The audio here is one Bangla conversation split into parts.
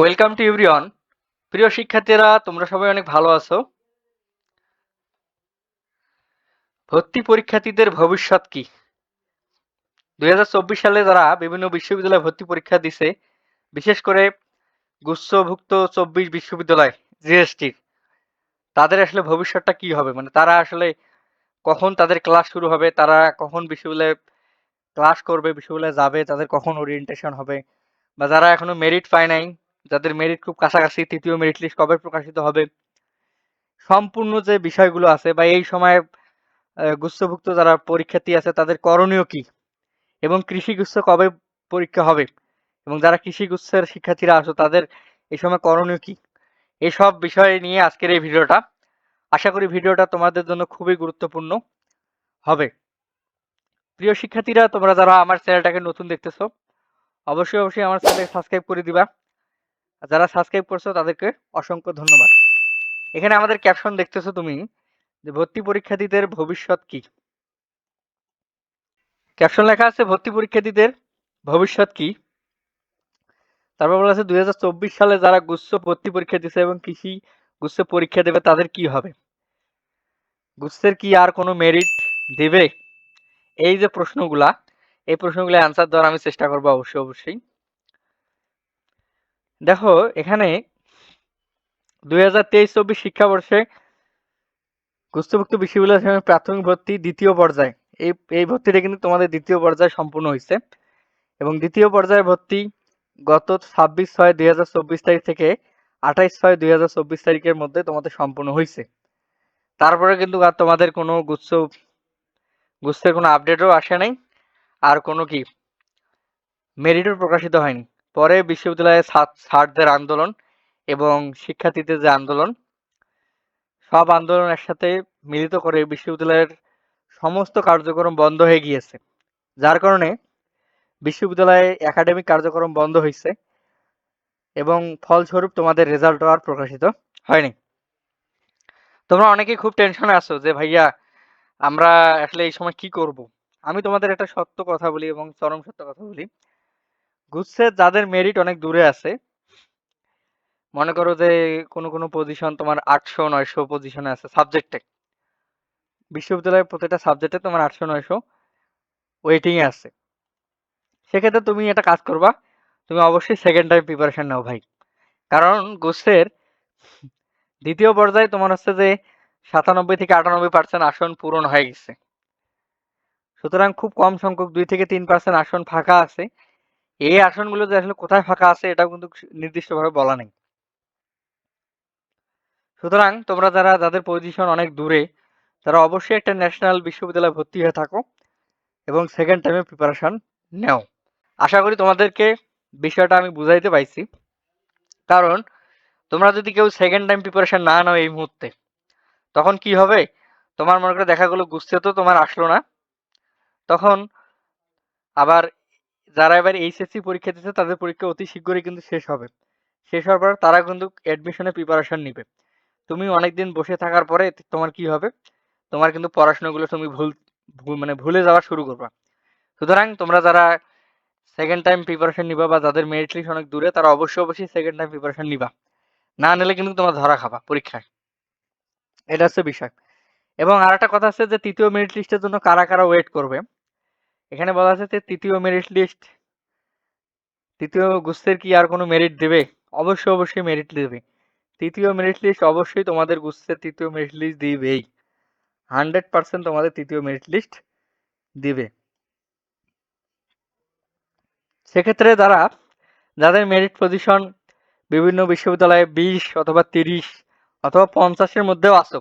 ওয়েলকাম টু ইউরিয়ন প্রিয় শিক্ষার্থীরা, তোমরা সবাই অনেক ভালো আছো। ভর্তি পরীক্ষার্থীদের ভবিষ্যৎ কি? দুই হাজার চব্বিশ সালে যারা বিভিন্ন বিশ্ববিদ্যালয়ে ভর্তি পরীক্ষা দিছে, বিশেষ করে গুচ্ছভুক্ত চব্বিশ বিশ্ববিদ্যালয় জিএসটি তাদের আসলে ভবিষ্যৎটা কি হবে? মানে তারা আসলে কখন তাদের ক্লাস শুরু হবে, তারা কখন বিশ্ববিদ্যালয়ে ক্লাস করবে, বিশ্ববিদ্যালয়ে যাবে, তাদের কখন ওরিয়েন্টেশন হবে? বা যারা এখনও মেরিট পায় নাই যাদের মেরিট খুব কাছাকাছি, তৃতীয় মেরিট লিস্ট কবে প্রকাশিত হবে? সম্পূর্ণ যে বিষয়গুলো আছে বা এই সময় গুচ্ছভুক্ত যারা পরীক্ষার্থী আছে, তাদের করণীয় কি? এবং কৃষি গুচ্ছ কবে পরীক্ষা হবে? এবং যারা কৃষি গুচ্ছের শিক্ষার্থীরা আছো, তাদের এই সময় করণীয় কি? এসব বিষয় নিয়ে আজকের এই ভিডিওটা আশা করি ভিডিওটা তোমাদের জন্য খুবই গুরুত্বপূর্ণ হবে। প্রিয় শিক্ষার্থীরা, তোমরা যারা আমার চ্যানেলটাকে নতুন দেখতেছো, অবশ্যই অবশ্যই আমার চ্যানেলকে সাবস্ক্রাইব করে দিবা। যারা সাবস্ক্রাইব করছ, তাদেরকে অসংখ্য ধন্যবাদ। এখানে আমাদের ক্যাপশন দেখতেছো তুমি, যে ভর্তি পরীক্ষার্থীদের ভবিষ্যৎ কি? ক্যাপশন লেখা আছে, ভর্তি পরীক্ষার্থীদের ভবিষ্যৎ কি? তারপর বলা আছে, দুই হাজার চব্বিশ সালে যারা গুচ্ছ ভর্তি পরীক্ষা দিচ্ছে এবং কৃষি গুচ্ছ পরীক্ষা দেবে, তাদের কি হবে? গুচ্ছের কি আর কোনো মেরিট দেবে? এই যে প্রশ্নগুলা, এই প্রশ্নগুলো অ্যান্সার দেওয়ার আমি চেষ্টা করব অবশ্যই অবশ্যই। দেখো, এখানে দুই হাজার তেইশ চব্বিশ শিক্ষাবর্ষে গুচ্ছভুক্ত বিশ্ববিদ্যালয় প্রাথমিক ভর্তি দ্বিতীয় পর্যায়ে। এই এই ভর্তিটা কিন্তু তোমাদের দ্বিতীয় পর্যায়ে সম্পূর্ণ হয়েছে। এবং দ্বিতীয় পর্যায়ে ভর্তি গত ছাব্বিশ ছয় দুই হাজার চব্বিশ তারিখ থেকে আঠাইশ ছয় দুই হাজার চব্বিশ তারিখের মধ্যে তোমাদের সম্পূর্ণ হয়েছে। তারপরে কিন্তু আর তোমাদের কোনো গুচ্ছ, গুচ্ছের কোনো আপডেটও আসে নাই। আর কোনো কি মেরিটও প্রকাশিত হয়নি। পরে বিশ্ববিদ্যালয়ে ছাত্রদের আন্দোলন এবং শিক্ষার্থীদের যে আন্দোলন, সব আন্দোলন একসাথে মিলিত করে বিশ্ববিদ্যালয়ের সমস্ত কার্যক্রম বন্ধ হয়ে গিয়েছে। যার কারণে বিশ্ববিদ্যালয়ে একাডেমিক কার্যক্রম বন্ধ হয়েছে এবং ফলস্বরূপ তোমাদের রেজাল্টও আর প্রকাশিত হয়নি। তোমরা অনেকেই খুব টেনশনে আছো যে, ভাইয়া, আমরা আসলে এই সময় কি করব? আমি তোমাদের একটা সত্য কথা বলি এবং চরম সত্য কথা বলি। গুচ্ছের যাদের মেরিট অনেক দূরে আছে, মনে করো যে কোনো কোনো পজিশন তোমার আটশো, নয়শো পজিশনে আছে সাবজেক্টে বিশ্ববিদ্যালয়ের প্রতিটা সাবজেক্টে তোমার আটশো, নয়শো ওয়েটিংয়ে আছে। সেক্ষেত্রে তুমি একটা কাজ করবা, তুমি অবশ্যই সেকেন্ড টাইম প্রিপারেশন নাও ভাই। কারণ গোসের দ্বিতীয় পর্যায়ে তোমার হচ্ছে যে সাতানব্বই থেকে আটানব্বই পার্সেন্ট আসন পূরণ হয়ে গেছে। সুতরাং খুব কম সংখ্যক দুই থেকে তিন পার্সেন্ট আসন ফাঁকা আছে। এই আসনগুলো যে আসলে কোথায় ফাঁকা আছে, এটাও কিন্তু নির্দিষ্টভাবে বলা নেই। সুতরাং তোমরা যারা, যাদের পজিশন অনেক দূরে, তারা অবশ্যই একটা ন্যাশনাল বিশ্ববিদ্যালয়ে ভর্তি হয়ে থাকো এবং সেকেন্ড টাইমে প্রিপারেশন নেও। আশা করি তোমাদেরকে বিষয়টা আমি বুঝাইতে পাইছি। কারণ তোমরা যদি কেউ সেকেন্ড টাইম প্রিপারেশন না নাও এই মুহূর্তে, তখন কি হবে? তোমার মনে করে দেখা গেলো গুছতে তো তোমার আসলো না। তখন আবার যারা এবার এইচএসসি পরীক্ষা দিচ্ছে তাদের পরীক্ষা অতি শীঘ্রই কিন্তু শেষ হবে। শেষ হওয়ার পর তারা কিন্তু অ্যাডমিশনে প্রিপারেশন নিবে। তুমি অনেকদিন বসে থাকার পরে তোমার কি হবে? তোমার কিন্তু পড়াশোনাগুলো তুমি ভুল মানে ভুলে যাওয়া শুরু করবা। সুতরাং তোমরা যারা সেকেন্ড টাইম প্রিপারেশন নিবা বা যাদের মেরিট লিস্ট অনেক দূরে, তারা অবশ্যই অবশ্যই সেকেন্ড টাইম প্রিপারেশন নিবা। না নিলে কিন্তু তোমরা ধরা খাবা পরীক্ষায়। এটা হচ্ছে বিষয়। এবং আর একটা কথা আছে যে, তৃতীয় মেরিট লিস্টের জন্য কারা কারা ওয়েট করবে? এখানে বলা আছে যে তৃতীয় মেরিট লিস্ট তৃতীয় গুচ্ছের কি আর কোনো মেরিট দেবে? অবশ্যই অবশ্যই মেরিট দেবে। তৃতীয় মেরিট লিস্ট অবশ্যই তোমাদের গুচ্ছের তৃতীয় মেরিট লিস্ট দিবেই। হান্ড্রেড পার্সেন্ট তোমাদের তৃতীয় মেরিট লিস্ট দিবে। সেক্ষেত্রে যারা, যাদের মেরিট পজিশন বিভিন্ন বিশ্ববিদ্যালয়ে বিশ অথবা তিরিশ অথবা পঞ্চাশের মধ্যেও আসো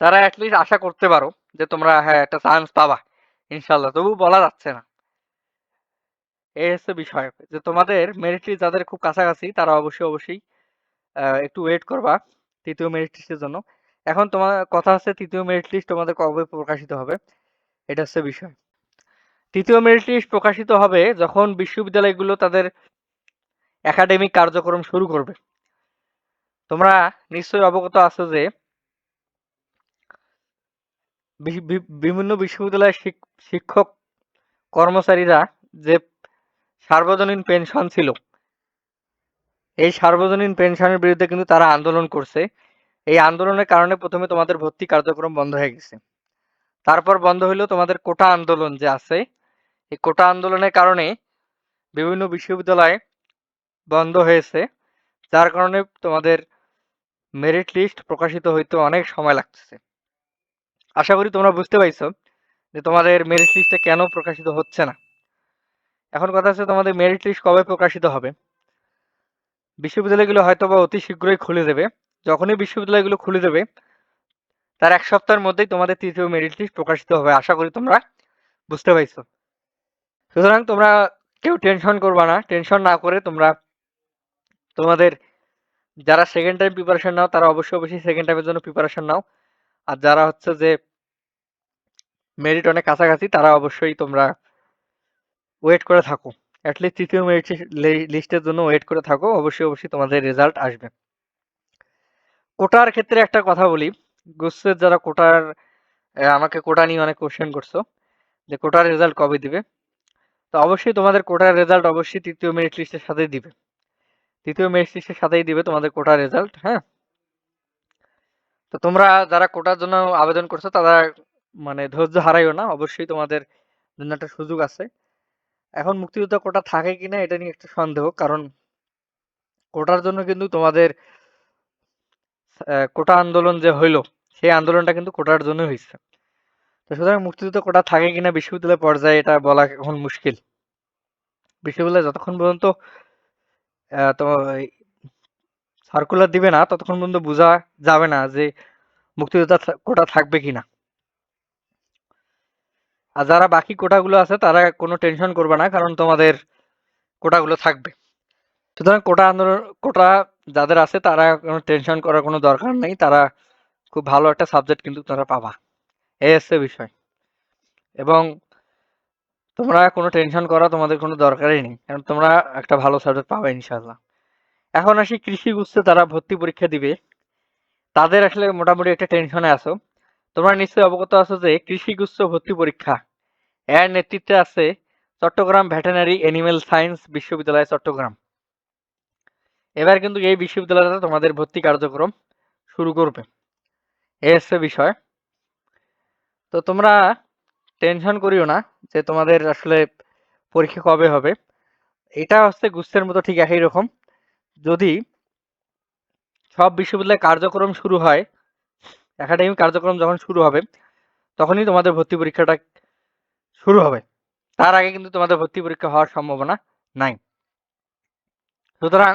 তারা অ্যাটলিস্ট আশা করতে পারো যে তোমরা হ্যাঁ একটা চান্স পাবা। ইনশাল্লাহ, তবু বলা যাচ্ছে না। এই হচ্ছে বিষয় যে তোমাদের মেরিট লিস্ট যাদের খুব কাছাকাছি, তারা অবশ্যই অবশ্যই একটু ওয়েট করবা তৃতীয় মেরিট লিস্টের জন্য। এখন তোমার কথা আছে তৃতীয় মেরিট লিস্ট তোমাদের কবে প্রকাশিত হবে? এটা হচ্ছে বিষয়। তৃতীয় মেরিট লিস্ট প্রকাশিত হবে যখন বিশ্ববিদ্যালয়গুলো তাদের একাডেমিক কার্যক্রম শুরু করবে। তোমরা নিশ্চয়ই অবগত আছো যে বিভিন্ন বিশ্ববিদ্যালয়ের শিক্ষক কর্মচারীরা যে সার্বজনীন পেনশন ছিল, এই সার্বজনীন পেনশনের বিরুদ্ধে কিন্তু তারা আন্দোলন করছে। এই আন্দোলনের কারণে প্রথমে তোমাদের ভর্তি কার্যক্রম বন্ধ হয়ে গেছে। তারপর বন্ধ হইল তোমাদের কোটা আন্দোলন যে আছে। এই কোটা আন্দোলনের কারণে বিভিন্ন বিশ্ববিদ্যালয় বন্ধ হয়েছে, যার কারণে তোমাদের মেরিট লিস্ট প্রকাশিত হইতে অনেক সময় লাগতেছে। আশা করি তোমরা বুঝতে পারছ যে তোমাদের মেরিট লিস্টটা কেন প্রকাশিত হচ্ছে না। এখন কথা হচ্ছে তোমাদের মেরিট লিস্ট কবে প্রকাশিত হবে? বিশ্ববিদ্যালয়গুলো হয়তো বা অতি শীঘ্রই খুলে দেবে। যখনই বিশ্ববিদ্যালয়গুলো খুলে দেবে, তার এক সপ্তাহের মধ্যেই তোমাদের তৃতীয় মেরিট লিস্ট প্রকাশিত হবে। আশা করি তোমরা বুঝতে পারছ। সুতরাং তোমরা কেউ টেনশন করবা না। টেনশন না করে তোমরা তোমাদের যারা সেকেন্ড টাইম প্রিপারেশন নাও, তারা অবশ্যই অবশ্যই সেকেন্ড টাইমের জন্য প্রিপারেশন নাও। আর যারা হচ্ছে যে মেরিট অনেক কাছাকাছি, তারা অবশ্যই তোমরা ওয়েট করে থাকো। অ্যাটলিস্ট তৃতীয় মেরিট লিস্টের জন্য ওয়েট করে থাকো। অবশ্যই অবশ্যই তোমাদের রেজাল্ট আসবে। কোটার ক্ষেত্রে একটা কথা বলি। গুসের যারা কোটার আমাকে কোটা নিয়ে অনেক কোশ্চেন করছ, যে কোটার রেজাল্ট কবে দিবে? তো অবশ্যই তোমাদের কোটার রেজাল্ট অবশ্যই তৃতীয় মেরিট লিস্টের সাথেই দিবে। তৃতীয় মেরিট লিস্টের সাথেই দিবে তোমাদের কোটার রেজাল্ট হ্যাঁ? তো তোমরা যারা কোটার জন্য আবেদন করছ, তারা মানে ধৈর্য হারাইও না। অবশ্যই তোমাদের জন্য একটা সুযোগ আছে। এখন মুক্তিযোদ্ধা কোটা থাকে কিনা এটা নিয়ে একটা সন্দেহ। কারণ কোটার জন্য কিন্তু তোমাদের কোটা আন্দোলন যে হইল, সেই আন্দোলনটা কিন্তু কোটার জন্য হয়েছে তো সুতরাং মুক্তিযুদ্ধ কোটা থাকে কিনা বিশ্ববিদ্যালয় পর্যায়ে এটা বলা এখন মুশকিল। বিশ্ববিদ্যালয় যতক্ষণ পর্যন্ত সার্কুলার দিবে না, ততক্ষণ পর্যন্ত বোঝা যাবে না যে মুক্তিযোদ্ধা কোটা থাকবে কিনা। আর যারা বাকি কোটাগুলো আছে, তারা কোনো টেনশন করবে না, কারণ তোমাদের কোটাগুলো থাকবে। সুতরাং কোটা আন্দোলন, কোটা যাদের আছে, তারা কোনো টেনশন করার কোনো দরকার নেই, তারা খুব ভালো একটা সাবজেক্ট কিন্তু তারা পাবা। এই হচ্ছে বিষয়। এবং তোমরা কোনো টেনশন করা তোমাদের কোনো দরকারই নেই, কারণ তোমরা একটা ভালো সাবজেক্ট পাবে ইনশাল্লাহ এখন আসি কৃষি গুচ্ছে তারা ভর্তি পরীক্ষা দিবে, তাদের আসলে মোটামুটি একটা টেনশনে আছো। তোমরা নিশ্চয়ই অবগত আছো যে কৃষি গুচ্ছ ভর্তি পরীক্ষা, এর নেতৃত্বে আছে চট্টগ্রাম ভেটেনারি অ্যানিমেল সায়েন্স বিশ্ববিদ্যালয় চট্টগ্রাম। এবার কিন্তু এই বিশ্ববিদ্যালয়টা তোমাদের ভর্তি কার্যক্রম শুরু করবে। এই হচ্ছে বিষয়। তো তোমরা টেনশন করিও না যে তোমাদের আসলে পরীক্ষা কবে হবে। এটা হচ্ছে গুচ্ছের মতো ঠিক একই রকম। যদি সব বিশ্ববিদ্যালয়ে কার্যক্রম শুরু হয় একাডেমিক কার্যক্রম যখন শুরু হবে, তখনই তোমাদের ভর্তি পরীক্ষাটা শুরু হবে। তার আগে কিন্তু তোমাদের ভর্তি পরীক্ষা হওয়ার সম্ভাবনা নাই। সুতরাং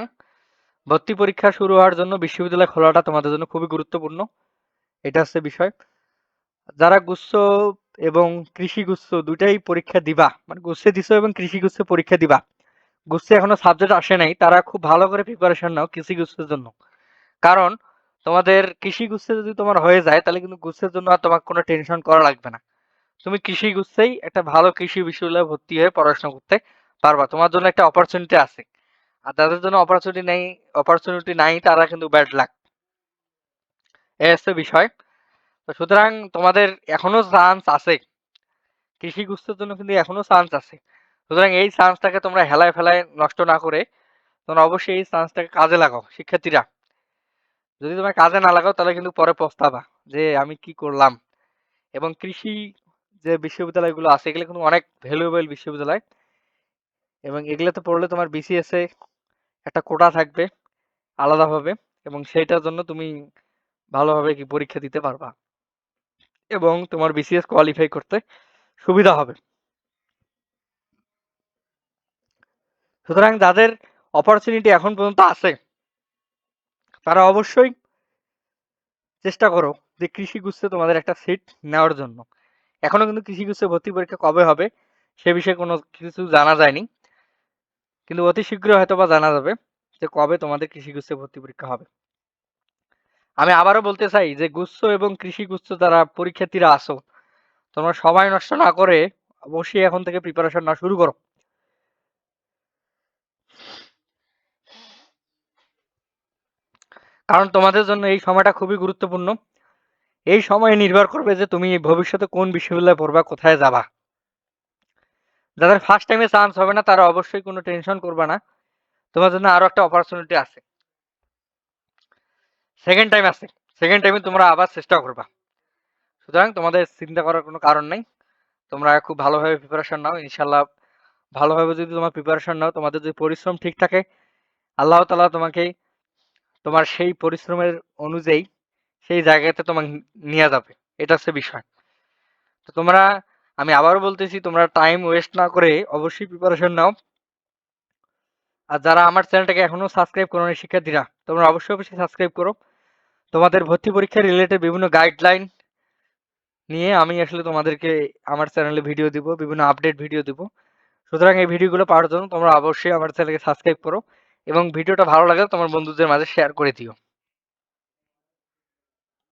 ভর্তি পরীক্ষা শুরু হওয়ার জন্য বিশ্ববিদ্যালয় খোলাটা তোমাদের জন্য খুবই গুরুত্বপূর্ণ। এটা হচ্ছে বিষয়। যারা গুচ্ছ এবং কৃষি গুচ্ছ দুটাই পরীক্ষা দিবা মানে গুচ্ছে দিছো এবং কৃষি গুচ্ছে পরীক্ষা দিবা গুচ্ছে এখনও সাবজেক্ট আসে নাই, তারা খুব ভালো করে প্রিপারেশন নাও কৃষি গুচ্ছের জন্য। কারণ তোমাদের কৃষি গুচ্ছে যদি তোমার হয়ে যায়, তাহলে কিন্তু গুচ্ছের জন্য আর তোমার কোনো টেনশন করা লাগবে না। তুমি কৃষি গুচ্ছেই একটা ভালো কৃষি বিশ্ববিদ্যালয়ে ভর্তি হয়ে পড়াশোনা করতে পারবা। তোমার জন্য একটা অপরচুনিটি আছে। আর যাদের জন্য অপরচুনিটি নেই অপরচুনিটি নাই, তারা কিন্তু ব্যাড লাক এই হচ্ছে বিষয়। তো সুতরাং তোমাদের এখনও চান্স আছে। কৃষি গুচ্ছের জন্য কিন্তু এখনও চান্স আছে। সুতরাং এই চান্সটাকে তোমরা হেলায় ফেলায় নষ্ট না করে তোমরা অবশ্যই এই চান্সটাকে কাজে লাগাও, শিক্ষার্থীরা। যদি তোমরা কাজে না লাগাও, তাহলে কিন্তু পরে পস্তাবা যে আমি কি করলাম। এবং কৃষি যে বিশ্ববিদ্যালয়গুলো আছে, এগুলো কিন্তু অনেক ভ্যালুয়েবল বিশ্ববিদ্যালয়। এবং এগুলোতে পড়লে তোমার বিসিএস এ একটা কোটা থাকবে আলাদাভাবে, এবং সেইটার জন্য তুমি ভালোভাবে কি পরীক্ষা দিতে পারবা। এবং তোমার বিসিএস কোয়ালিফাই করতে সুবিধা হবে। সুতরাং যাদের অপরচুনিটি এখন পর্যন্ত আছে, তারা অবশ্যই চেষ্টা করো যে কৃষি গুচ্ছে তোমাদের একটা সিট নেওয়ার জন্য। এখনও কিন্তু কৃষি গুচ্ছে ভর্তি পরীক্ষা কবে হবে সে বিষয়ে কোনো কিছু জানা যায়নি। কিন্তু অতি শীঘ্রই হয়তো বা জানা যাবে যে কবে তোমাদের কৃষি গুচ্ছে ভর্তি পরীক্ষা হবে। আমি আবারও বলতে চাই যে গুচ্ছ এবং কৃষি গুচ্ছ যারা পরীক্ষার্থীরা আসো তোমরা সময় নষ্ট না করে অবশ্যই এখন থেকে প্রিপারেশন না শুরু করো। কারণ তোমাদের জন্য এই সময়টা খুবই গুরুত্বপূর্ণ। এই সময় নির্ভর করবে যে তুমি ভবিষ্যতে কোন বিশ্ববিদ্যালয়ে পড়বা, কোথায় যাবা। যাদের ফার্স্ট টাইমে চান্স হবে না, তারা অবশ্যই কোনো টেনশন করবে না। তোমার জন্য আরও একটা অপরচুনিটি আছে। সেকেন্ড টাইম আছে। সেকেন্ড টাইমে তোমরা আবার চেষ্টা করবা। সুতরাং তোমাদের চিন্তা করার কোনো কারণ নেই। তোমরা খুব ভালোভাবে প্রিপারেশন নাও। ইনশাল্লাহ ভালোভাবে যদি তোমার প্রিপারেশন নাও, তোমাদের যদি পরিশ্রম ঠিক থাকে, আল্লাহ তালা তোমাকে তোমার সেই পরিশ্রমের অনুযায়ী সেই জায়গাতে তোমাকে নিয়ে যাবে। এটা হচ্ছে বিষয়। তো তোমরা, আমি আবারও বলতেছি, তোমরা টাইম ওয়েস্ট না করে অবশ্যই প্রিপারেশন নাও। আর যারা আমার চ্যানেলটাকে এখনও সাবস্ক্রাইব করো শিক্ষার্থীরা, তোমরা অবশ্যই অবশ্যই সাবস্ক্রাইব করো। তোমাদের ভর্তি পরীক্ষা রিলেটেড বিভিন্ন গাইডলাইন নিয়ে আমি আসলে তোমাদেরকে আমার চ্যানেলে ভিডিও দিব, বিভিন্ন আপডেট ভিডিও দিব। সুতরাং এই ভিডিওগুলো পাওয়ার জন্য তোমরা অবশ্যই আমার চ্যানেলকে সাবস্ক্রাইব করো। এবং ভিডিওটা ভালো লাগে তোমার বন্ধুদের মাঝে শেয়ার করে দিও।